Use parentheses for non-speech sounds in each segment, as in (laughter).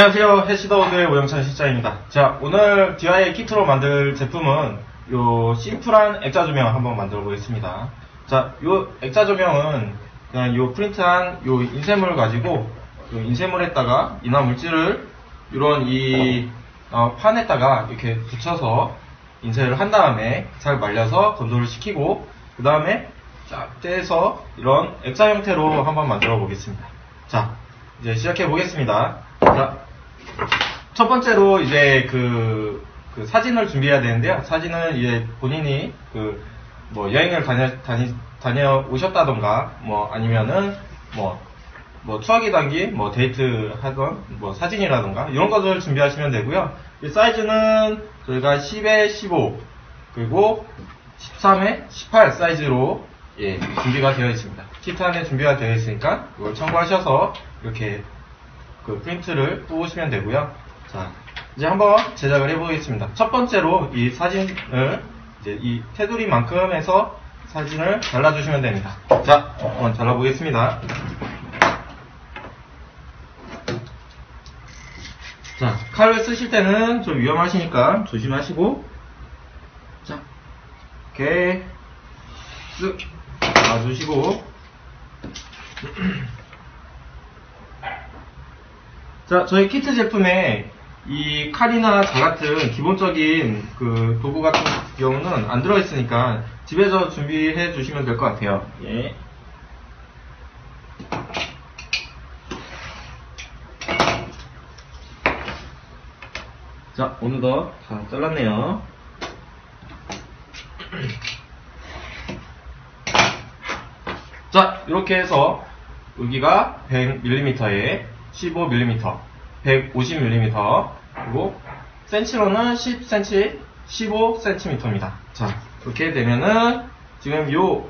안녕하세요. 해시더우드의 오영찬 실장입니다. 자, 오늘 DIY 키트로 만들 제품은 요 심플한 액자 조명 한번 만들어 보겠습니다. 자, 요 액자 조명은 그냥 요 프린트한 요 인쇄물을 가지고 요 인쇄물에다가 인화 물질을 이런 이 어, 판에다가 이렇게 붙여서 인쇄를 한 다음에 잘 말려서 건조를 시키고 그 다음에 쫙 떼서 이런 액자 형태로 한번 만들어 보겠습니다. 자, 이제 시작해 보겠습니다. 자, 첫 번째로 이제 그, 그 사진을 준비해야 되는데요. 사진은 이제 본인이 그 뭐 여행을 다녀 다니 다녀 오셨다던가 뭐 아니면은 뭐뭐 추억이 담긴 뭐 데이트 하던 뭐 사진이라던가 이런 것을 준비하시면 되고요. 이 사이즈는 저희가 10에 15 그리고 13에 18 사이즈로 예, 준비가 되어 있습니다. 키트 안에 준비가 되어 있으니까 이걸 참고하셔서 이렇게 그 프린트를 뽑으시면 되고요. 자, 이제 한번 제작을 해보겠습니다. 첫 번째로 이 사진을 이제 이 테두리만큼 해서 사진을 잘라주시면 됩니다. 자, 한번 잘라보겠습니다. 자, 칼을 쓰실 때는 좀 위험하시니까 조심하시고, 자, 이렇게 쓱 놔주시고, (clears throat) 자, 저희 키트 제품에 이 칼이나 자 같은 기본적인 그 도구 같은 경우는 안 들어있으니까 집에서 준비해 주시면 될 것 같아요. 예. 자, 어느덧 다 잘랐네요. 자, 이렇게 해서 여기가 100mm에 15mm, 150mm, 그리고 센치로는 10cm, 15cm입니다. 자, 이렇게 되면은 지금 요,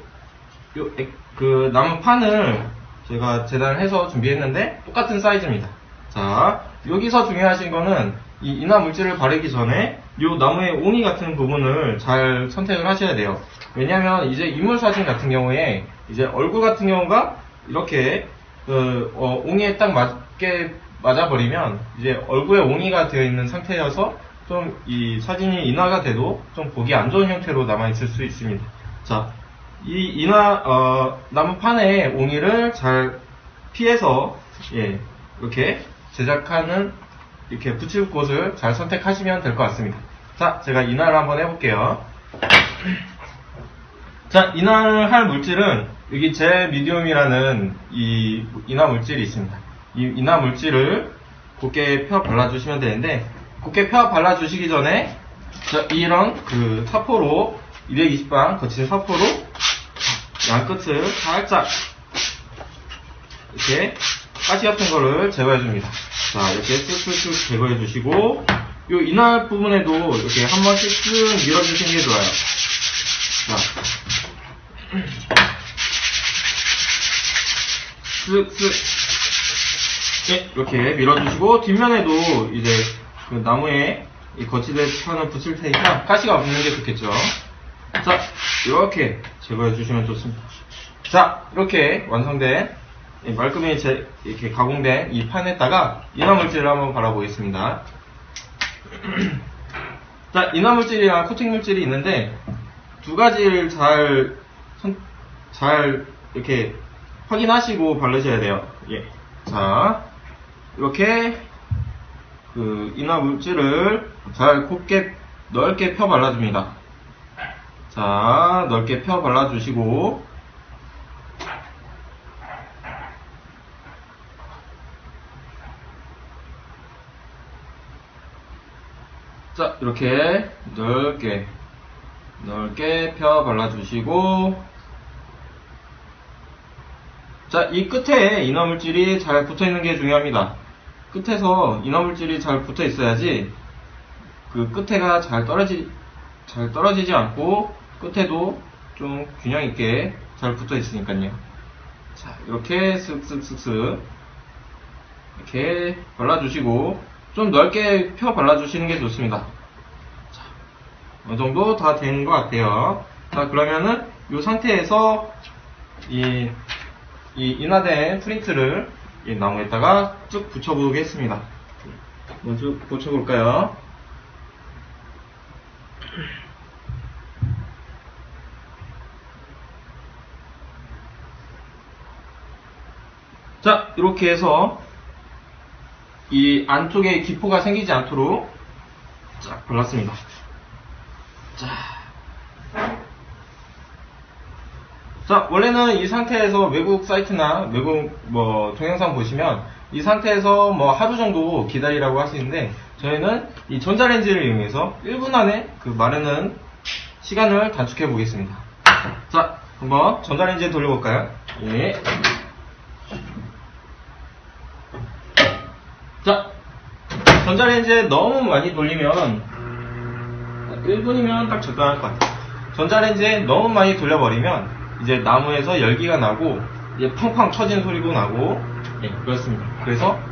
요, 액- 그 남은 판을 제가 재단해서 준비했는데 똑같은 사이즈입니다. 자, 여기서 중요하신 거는 이 인화 물질을 바르기 전에 요 나무의 옹이 같은 부분을 잘 선택을 하셔야 돼요. 왜냐면 이제 인물 사진 같은 경우에 이제 얼굴 같은 경우가 이렇게 그 어, 옹이에 딱 맞게 맞아버리면 이제 얼굴에 옹이가 되어 있는 상태여서 좀 이 사진이 인화가 돼도 좀 보기 안 좋은 형태로 남아 있을 수 있습니다. 자, 이 인화 어, 나무판에 옹이를 잘 피해서 예 이렇게 제작하는 이렇게 붙일 곳을 잘 선택하시면 될 것 같습니다. 자, 제가 인화를 한번 해볼게요. 자, 인화를 할 물질은 여기 젤 미디움이라는 이 인화 물질이 있습니다. 이 인화 물질을 곱게 펴 발라주시면 되는데 곱게 펴 발라주시기 전에 자, 이런 그 사포로 220방 거친 사포로 양 끝을 살짝 이렇게 가시 같은 거를 제거해 줍니다. 자, 이렇게 쓱쓱쓱 제거해 주시고 이 인화 부분에도 이렇게 한 번씩 쓱 밀어주시는 게 좋아요. 자, 쓱쓱 네, 이렇게 밀어주시고 뒷면에도 이제 그 나무에 이 거치대 편을 붙일 테니까 가시가 없는 게 좋겠죠. 자, 이렇게 제거해 주시면 좋습니다. 자, 이렇게 완성된 이 말끔히 제, 이렇게 가공된 이 판에다가 인화물질을 한번 발라보겠습니다. (clears throat) 자, 인화물질이랑 코팅물질이 있는데 두 가지를 잘, 선- 잘 이렇게 확인하시고 바르셔야 돼요. 예. 자, 이렇게 그 인화 물질을 잘 곱게 넓게 펴 발라줍니다. 자, 넓게 펴 발라주시고 자, 이렇게 넓게 넓게 펴 발라주시고 자, 이 끝에 인화물질이 잘 붙어 있는 게 중요합니다. 끝에서 인화물질이 잘 붙어 있어야지 그 끝에가 잘 떨어지 잘 떨어지지 않고 끝에도 좀 균형 있게 잘 붙어 있으니까요. 자, 이렇게 쓱쓱쓱쓱 이렇게 발라주시고 좀 넓게 펴 발라주시는 게 좋습니다. 자, 어느 정도 다 된 것 같아요. 자, 그러면은 이 상태에서 이, 이 인화된 프린트를 이 나무에다가 쭉 붙여보겠습니다. 먼저 고쳐볼까요? 자, 이렇게 해서 이 안쪽에 기포가 생기지 않도록 쫙 발랐습니다. 자. 자, 원래는 이 상태에서 외국 사이트나 외국 뭐 동영상 보시면 이 상태에서 뭐 하루 정도 기다리라고 하시는데 저희는 이 전자레인지를 이용해서 1분 안에 그 마르는 시간을 단축해 보겠습니다. 자, 한번 전자레인지 돌려볼까요? 예. 자, 전자레인지에 너무 많이 돌리면 1분이면 딱 적당할 것 같아요. 전자레인지에 너무 많이 돌려버리면 이제 나무에서 열기가 나고 이제 팡팡 쳐진 소리도 나고 예, 그렇습니다. 그래서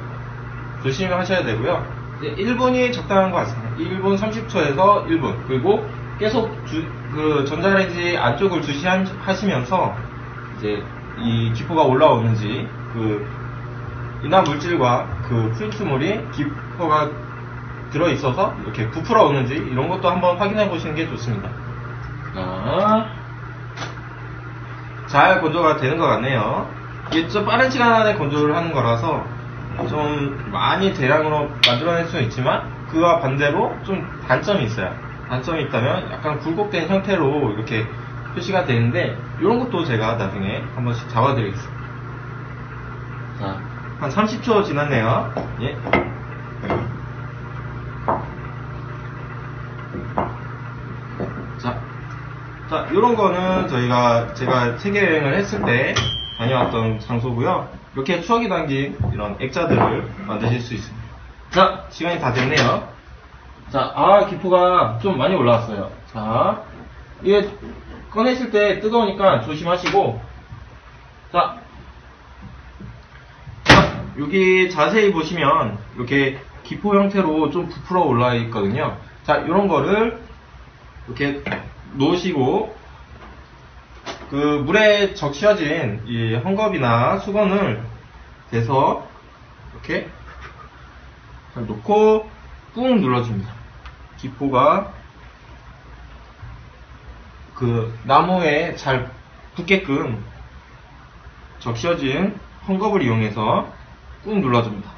조심히 하셔야 되고요. 이제 1분이 적당한 것 같습니다. 1분 30초에서 1분 그리고 계속 주- 그 전자레인지 안쪽을 주시하시면서 이제 이 기포가 올라오는지 그 인화 물질과 그 프린트물이 기포가 들어 있어서 이렇게 부풀어 오는지 이런 것도 한번 확인해 보시는 게 좋습니다. 자, 잘 건조가 되는 것 같네요. 이게 좀 빠른 시간 안에 건조를 하는 거라서 좀 많이 대량으로 만들어낼 수는 있지만 그와 반대로 좀 단점이 있어요. 단점이 있다면 약간 굴곡된 형태로 이렇게 표시가 되는데 이런 것도 제가 나중에 한 번씩 잡아드리겠습니다. 자, 한 30초 지났네요. 예. 자, 자, 요런 거는 저희가 제가 세계 여행을 했을 때 다녀왔던 장소고요. 이렇게 추억이 담긴 이런 액자들을 만드실 수 있습니다. 자, 시간이 다 됐네요. 자, 아, 기포가 좀 많이 올라왔어요. 자, 이게 꺼내실 때 뜨거우니까 조심하시고, 자, 자, 여기 자세히 보시면 이렇게 기포 형태로 좀 부풀어 올라 있거든요. 자, 이런 거를 이렇게 놓으시고 그 물에 적셔진 이 헝겊이나 수건을 대서 이렇게 잘 놓고 꾹 눌러줍니다. 기포가 그 나무에 잘 붙게끔 적셔진 헝겊을 이용해서 꾹 눌러줍니다.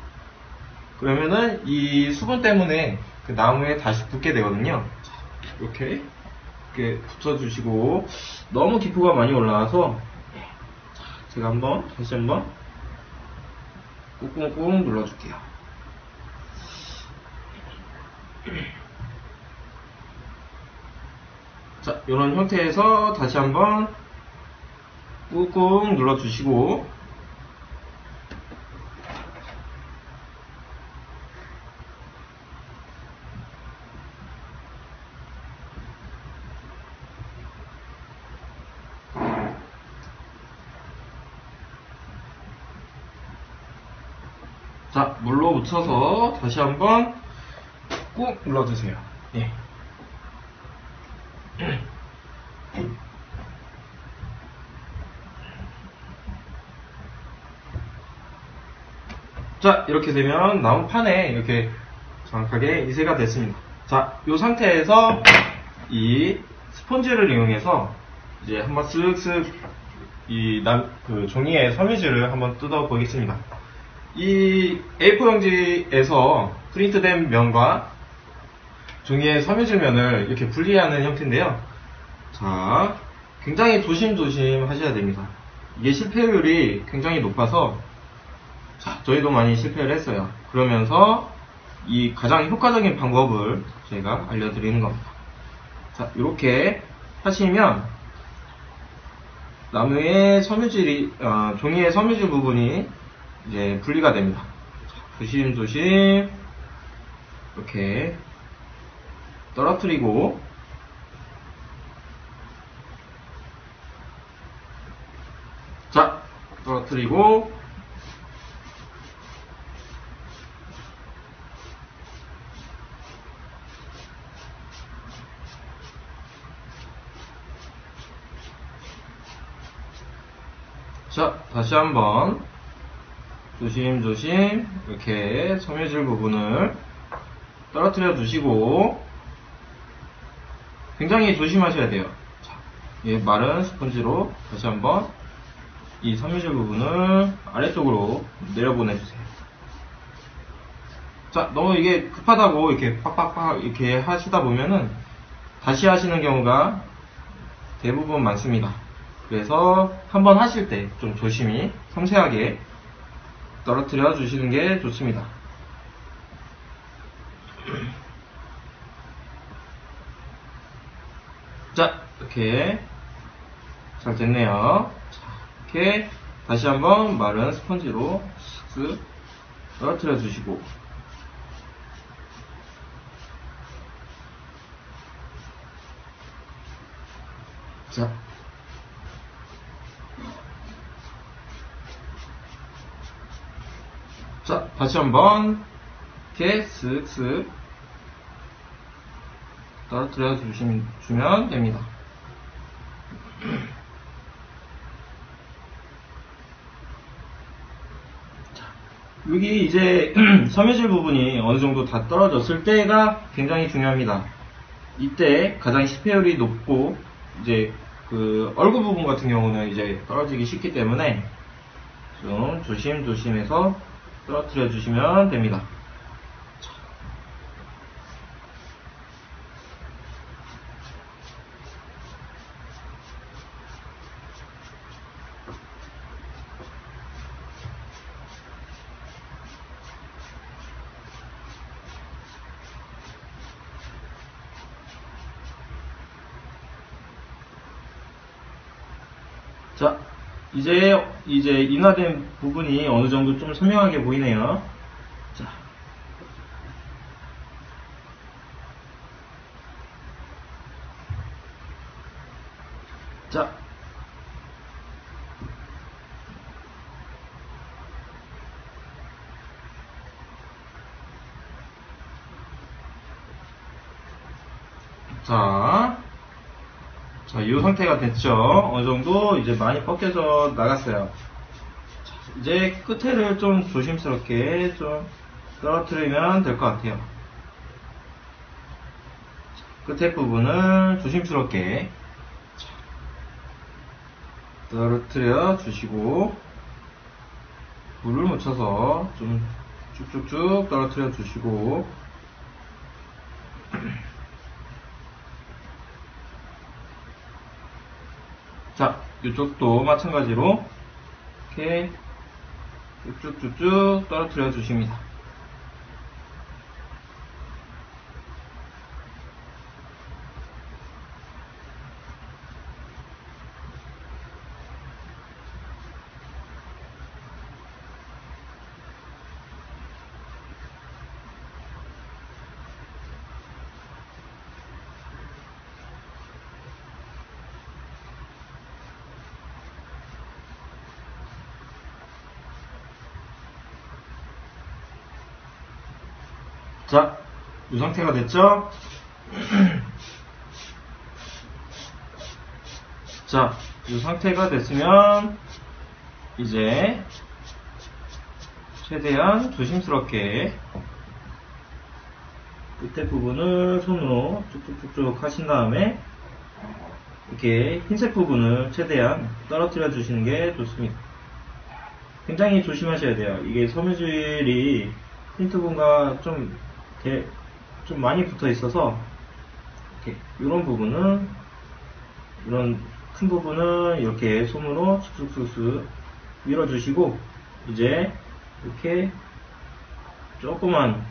그러면은 이 수분 때문에 그 나무에 다시 붙게 되거든요. 자, 이렇게 이렇게 붙여주시고 너무 기포가 많이 올라와서 자, 제가 한번 다시 한번 꾹꾹꾹 눌러줄게요. 자, 이런 형태에서 다시 한번 꾹꾹 눌러주시고 자, 묻혀서 다시 한번 꾹 눌러주세요. 예. (clears throat) 자, 이렇게 되면 나무판에 이렇게 정확하게 이세가 됐습니다. 자, 이 상태에서 이 스펀지를 이용해서 이제 한번 쓱쓱 이 남, 그 종이의 섬유질을 한번 뜯어 보겠습니다. 이 A4 용지에서 프린트된 면과 종이의 섬유질 면을 이렇게 분리하는 형태인데요. 자, 굉장히 조심조심 하셔야 됩니다. 이게 실패율이 굉장히 높아서 자, 저희도 많이 실패를 했어요. 그러면서 이 가장 효과적인 방법을 제가 알려드리는 겁니다. 자, 이렇게 하시면 나무의 섬유질이, 어, 종이의 섬유질 부분이 이제 분리가 됩니다. 자, 조심조심 이렇게 떨어뜨리고 자, 떨어뜨리고 자, 다시 한번 조심조심 이렇게 섬유질 부분을 떨어뜨려 두시고 굉장히 조심하셔야 돼요. 자, 예, 마른 스펀지로 다시 한번 이 섬유질 부분을 아래쪽으로 내려보내주세요. 자, 너무 이게 급하다고 이렇게 빡빡빡 이렇게 하시다 보면은 다시 하시는 경우가 대부분 많습니다. 그래서 한번 하실 때 좀 조심히 섬세하게 떨어뜨려 주시는 게 좋습니다. 자, 이렇게 잘 됐네요. 자, 이렇게 다시 한번 마른 스펀지로 쓱쓱 떨어뜨려 주시고 자. 자, 다시 한번 이렇게 쓱쓱 떨어뜨려 주시면 됩니다. 자, 여기 이제 (clears throat) 섬유질 부분이 어느 정도 다 떨어졌을 때가 굉장히 중요합니다. 이때 가장 시페율이 높고 이제 그 얼굴 부분 같은 경우는 이제 떨어지기 쉽기 때문에 좀 조심조심해서 떨어뜨려 주시면 됩니다. 자, 이제, 이제 인화된 부분이 어느 정도 좀 선명하게 보이네요. 자. 자. 자. 자, 이 상태가 됐죠. 어느 정도 이제 많이 벗겨져 나갔어요. 자, 이제 끝에를 좀 조심스럽게 좀 떨어뜨리면 될 것 같아요. 자, 끝에 부분을 조심스럽게 자, 떨어뜨려 주시고 물을 묻혀서 좀 쭉쭉쭉 떨어뜨려 주시고 자, 이쪽도 마찬가지로 이렇게 쭉쭉쭉쭉 떨어뜨려 주십니다. 자, 이 상태가 됐죠? (clears throat) 자, 이 상태가 됐으면 이제 최대한 조심스럽게 끝에 부분을 손으로 쭉쭉쭉쭉 하신 다음에 이렇게 흰색 부분을 최대한 떨어뜨려 주시는 게 좋습니다. 굉장히 조심하셔야 돼요. 이게 섬유질이 힌트분과 좀, 대, 좀 많이 붙어 있어서 이렇게 이런 부분은 이런 큰 부분은 이렇게 손으로 쑥쑥쑥쑥 밀어주시고 이제 이렇게 조그만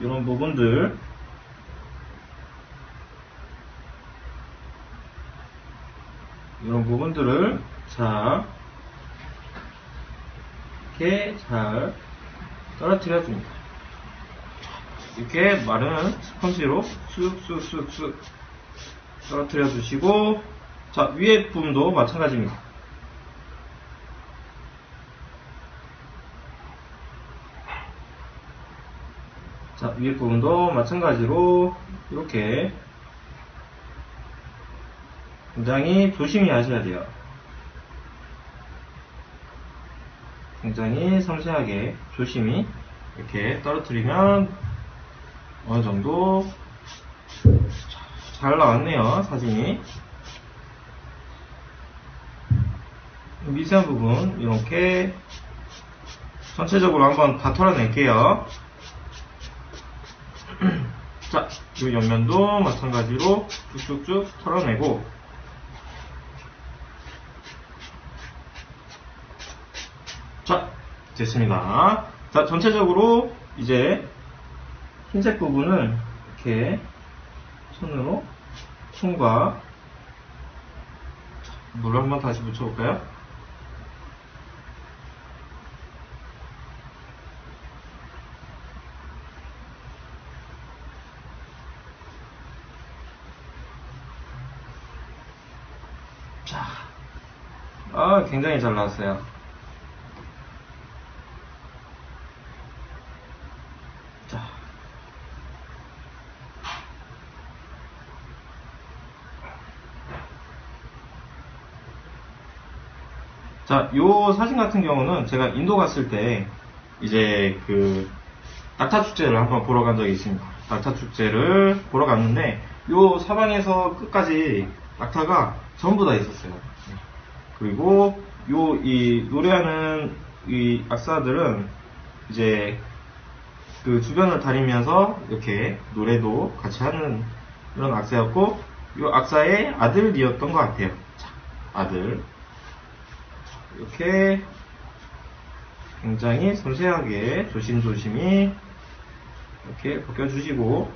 이런 부분들 이런 부분들을 자 이렇게 잘 떨어뜨려 줍니다. 이렇게 마른 스펀지로 쑥쑥쑥쑥 떨어뜨려 주시고 자 위에 부분도 마찬가지입니다. 자 위에 부분도 마찬가지로 이렇게 굉장히 조심히 하셔야 돼요. 굉장히 섬세하게 조심히 이렇게 떨어뜨리면 어느 정도 잘 나왔네요, 사진이. 미세한 부분, 이렇게 전체적으로 한번 다 털어낼게요. (clears throat) 자, 이 옆면도 마찬가지로 쭉쭉쭉 털어내고, 자, 됐습니다. 자, 전체적으로 이제 흰색 부분을 이렇게 손으로 손과 물을 한번 다시 묻혀볼까요? 자, 아, 굉장히 잘 나왔어요. 자. 자, 요 사진 같은 경우는 제가 인도 갔을 때 이제 그 낙타 축제를 한번 보러 간 적이 있습니다. 낙타 축제를 보러 갔는데 요 사방에서 끝까지 낙타가 전부 다 있었어요. 그리고 요 이 노래하는 이 악사들은 이제 그 주변을 다니면서 이렇게 노래도 같이 하는 그런 악사였고 이 악사의 아들이었던 것 같아요. 자, 아들 이렇게 굉장히 섬세하게 조심조심히 이렇게 벗겨주시고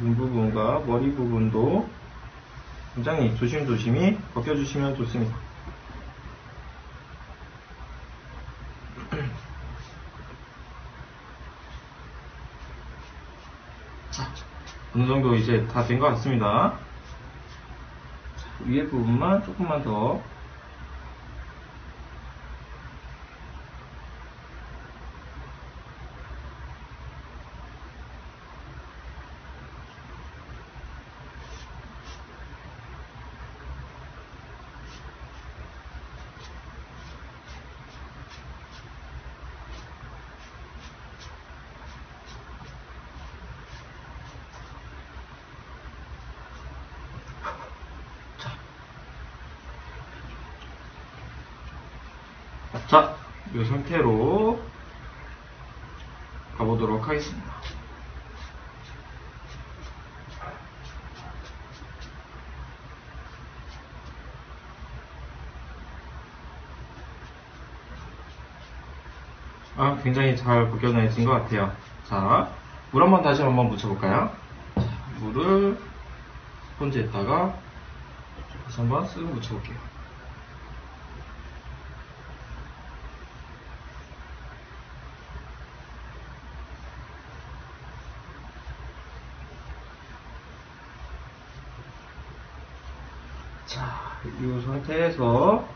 눈 부분과 머리 부분도 굉장히 조심조심히 벗겨주시면 좋습니다. (clears throat) 자, 어느 정도 이제 다 된 것 같습니다. 자, 위에 부분만 조금만 더. 자, 이 상태로 가보도록 하겠습니다. 아, 굉장히 잘 벗겨내진 것 같아요. 자, 물 한번 다시 한번 묻혀볼까요? 자, 물을 스펀지에다가 다시 한번 쓱 묻혀볼게요. 자, 이 상태에서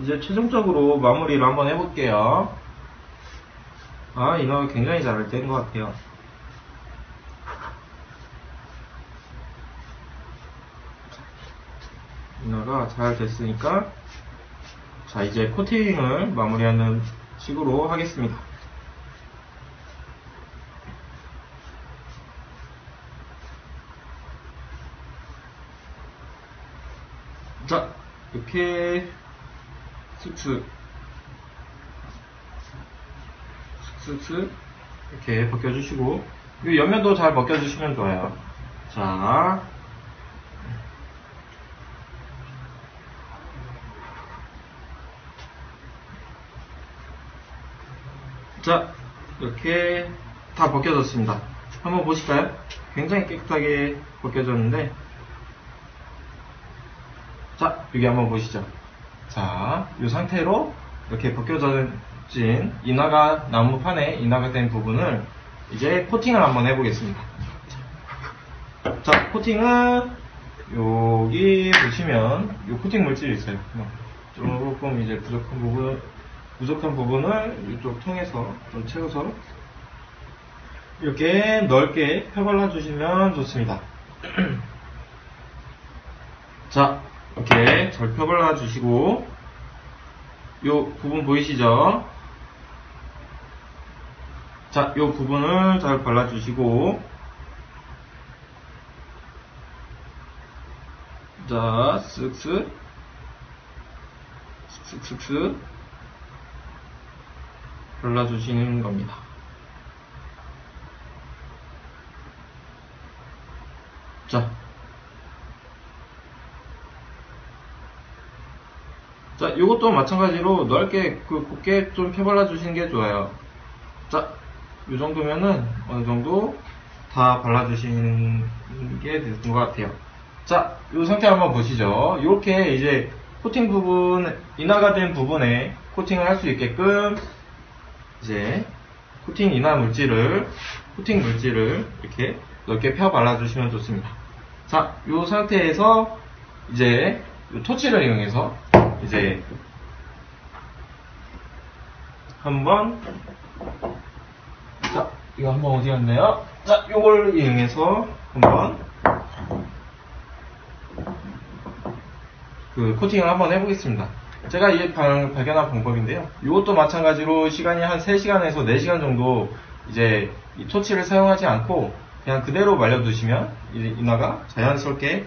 이제 최종적으로 마무리를 한번 해볼게요. 아, 이거 굉장히 잘 된 것 같아요. 인화가 잘 됐으니까 자 이제 코팅을 마무리하는 식으로 하겠습니다. 자 이렇게 슥슥 슥슥 이렇게 벗겨주시고 이 옆면도 잘 벗겨주시면 좋아요. 자 자, 이렇게 다 벗겨졌습니다. 한번 보실까요? 굉장히 깨끗하게 벗겨졌는데, 자, 여기 한번 보시죠. 자, 이 상태로 이렇게 벗겨진 인화가 나무판에 인화가 된 부분을 이제 코팅을 한번 해보겠습니다. 자, 코팅은 여기 보시면 이 코팅 물질이 있어요. 조금 이제 부족한 부분 부족한 부분을 이쪽 통해서 좀 채워서 이렇게 넓게 펴발라 주시면 좋습니다. (clears throat) 자, 이렇게 잘 펴발라 주시고 이 부분 보이시죠? 자, 이 부분을 잘 발라주시고, 자, 쓱쓱, 쓱쓱쓱, 발라주시는 겁니다. 자, 이것도 마찬가지로 넓게 그 곱게 좀 펴발라 주시는 게 좋아요. 자, 이 정도면은 어느 정도 다 발라주시는 게 됐는 것 같아요. 자, 이 상태 한번 보시죠. 이렇게 이제 코팅 부분, 인화가 된 부분에 코팅을 할 수 있게끔 이제 코팅 인화 물질을, 코팅 물질을 이렇게 넓게 펴 발라주시면 좋습니다. 자, 이 상태에서 이제 이 토치를 이용해서 이제 한번 자 이거 한번 어디 갔나요? 자 요걸 이용해서 한번 그 코팅을 한번 해보겠습니다. 제가 이 발, 발견한 방법인데요. 이것도 마찬가지로 시간이 한 3시간에서 4시간 정도 이제 이 토치를 사용하지 않고 그냥 그대로 말려두시면 이 인화가 자연스럽게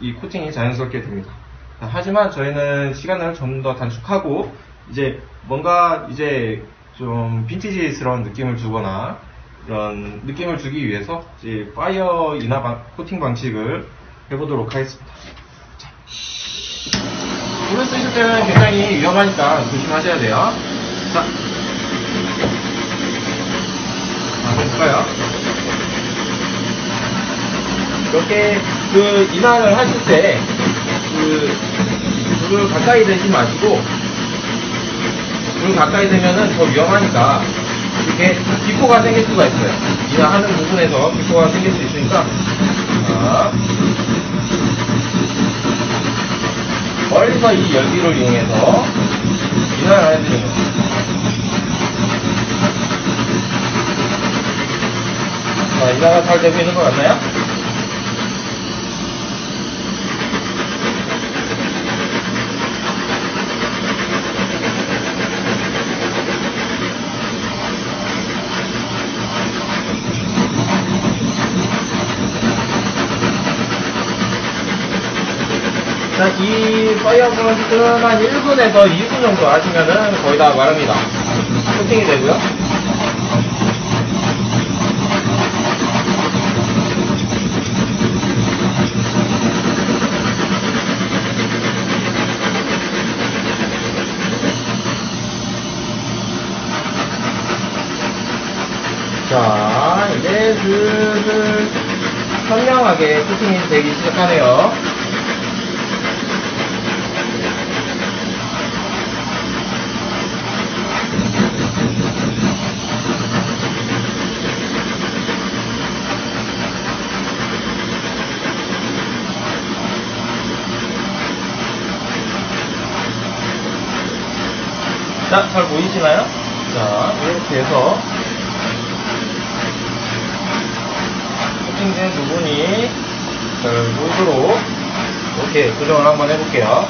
이 코팅이 자연스럽게 됩니다. 하지만 저희는 시간을 좀 더 단축하고 이제 뭔가 이제 좀 빈티지스러운 느낌을 주거나 이런 느낌을 주기 위해서 이제 파이어 인화 방, 코팅 방식을 해보도록 하겠습니다. 자. 물을 쓰실 때는 굉장히 위험하니까 조심하셔야 돼요. 자, 자, 볼까요? 이렇게 그 인화를 하실 때그 불을 가까이 대지 마시고 불 가까이 대면은 더 위험하니까 이렇게 기포가 생길 수가 있어요. 인화하는 부분에서 기포가 생길 수 있으니까 자, 멀리서 이 열기를 이용해서 인화를 해드리는 거예요. 자, 인화가 잘 되고 있는 것 같나요? 자, 브러쉬는 한 1분에서 2분 정도 하시면은 거의 다 마릅니다. 코팅이 되고요. 자, 이제 슬슬 선명하게 코팅이 되기 시작하네요. 보이시나요? 자, 이렇게 해서 코팅된 부분이 잘 보이도록 이렇게 조정을 한번 해볼게요.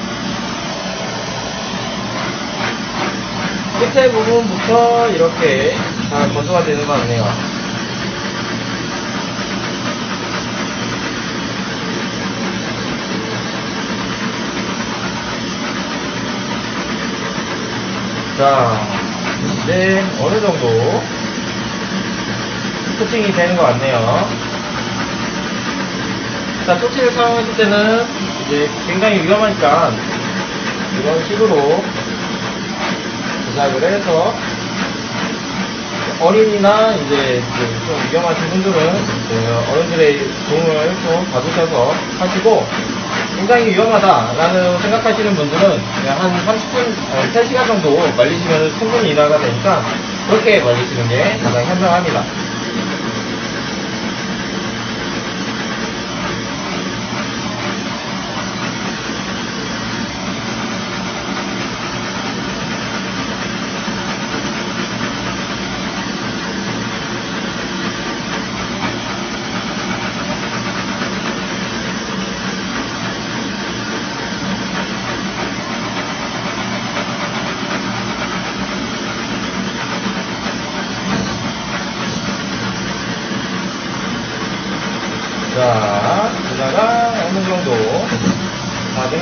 끝에 부분부터 이렇게 잘 건조가 되는 것 같네요. 자, 이제 어느 정도 코팅이 되는 것 같네요. 자, 토치를 사용했을 때는 이제 굉장히 위험하니까 이런 식으로 제작을 해서 어린이나 이제 그좀 위험하신 분들은 어른들의 도움을 좀 받으셔서 하시고 굉장히 위험하다라는 생각하시는 분들은 한 30분, 3시간 정도 말리시면 충분히 인화가 되니까 그렇게 말리시는 게 가장 현명합니다.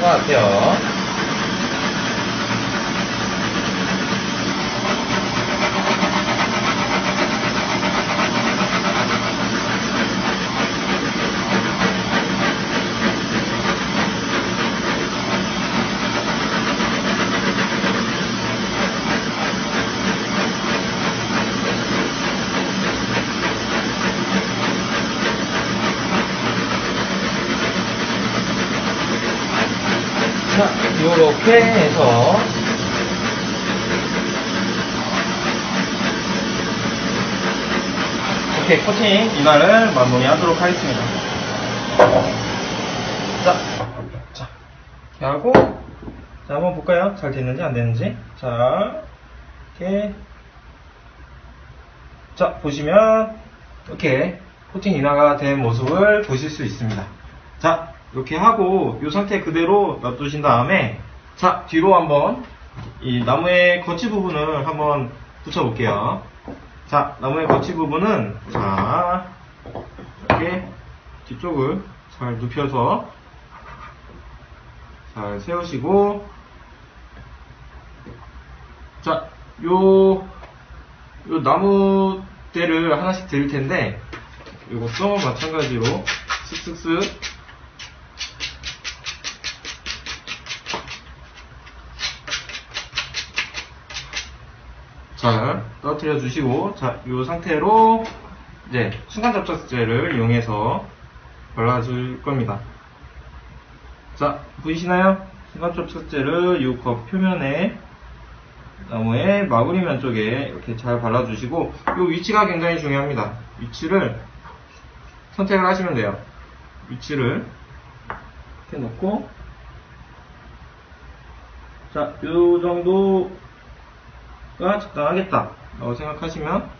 것 같아요. 자, 요렇게 해서 이렇게 코팅 이날을 마무리하도록 하겠습니다. 자, 자, 이렇게 하고 자 한번 볼까요? 잘 됐는지 안 됐는지. 자, 이렇게 자 보시면 이렇게 코팅 인화가 된 모습을 보실 수 있습니다. 자, 이렇게 하고 이 상태 그대로 놔두신 다음에 자, 뒤로 한번 이 나무의 거치 부분을 한번 붙여 볼게요. 자, 나무의 거치 부분은 자, 이렇게 뒤쪽을 잘 눕혀서 잘 세우시고 자, 요, 요 나무대를 하나씩 드릴 텐데 이것도 마찬가지로 쓱쓱쓱 잘 떨어뜨려 주시고 자, 이 상태로 이제 순간 접착제를 이용해서 발라줄 겁니다. 자, 보이시나요? 순간 접착제를 이 컵 표면에 나무의 마구리면 쪽에 이렇게 잘 발라주시고 이 위치가 굉장히 중요합니다. 위치를 선택을 하시면 돼요. 위치를 이렇게 놓고 자, 이 정도 가 적당하겠다 라고 생각하시면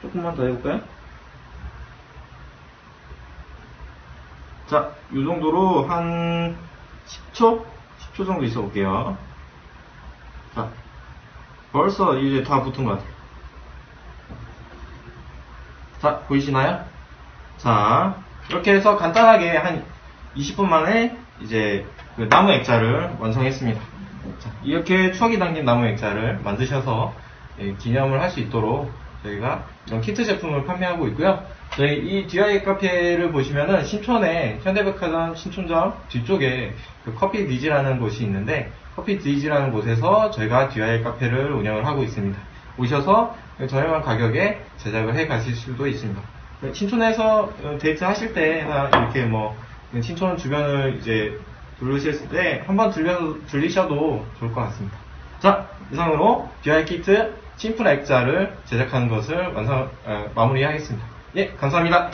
조금만 더 해볼까요? 자, 이 정도로 한 10초? 10초 정도 있어 볼게요. 자, 벌써 이제 다 붙은 것 같아요. 자, 보이시나요? 자, 이렇게 해서 간단하게 한 20분 만에 이제 그 나무 액자를 완성했습니다. 자, 이렇게 추억이 담긴 나무 액자를 만드셔서 예, 기념을 할 수 있도록 저희가 이런 키트 제품을 판매하고 있고요. 저희 이 DIY 카페를 보시면은 신촌에 현대백화점 신촌점 뒤쪽에 그 커피 디지라는 곳이 있는데 커피 디지라는 곳에서 저희가 DIY 카페를 운영을 하고 있습니다. 오셔서 저렴한 가격에 제작을 해 가실 수도 있습니다. 신촌에서 데이트 하실 때 이렇게 뭐 신촌 주변을 이제 들르실 때 한번 들리셔도 좋을 것 같습니다. 자, 이상으로 DIY 키트 심플 액자를 제작하는 것을 완성, 어, 마무리하겠습니다. 예, 감사합니다.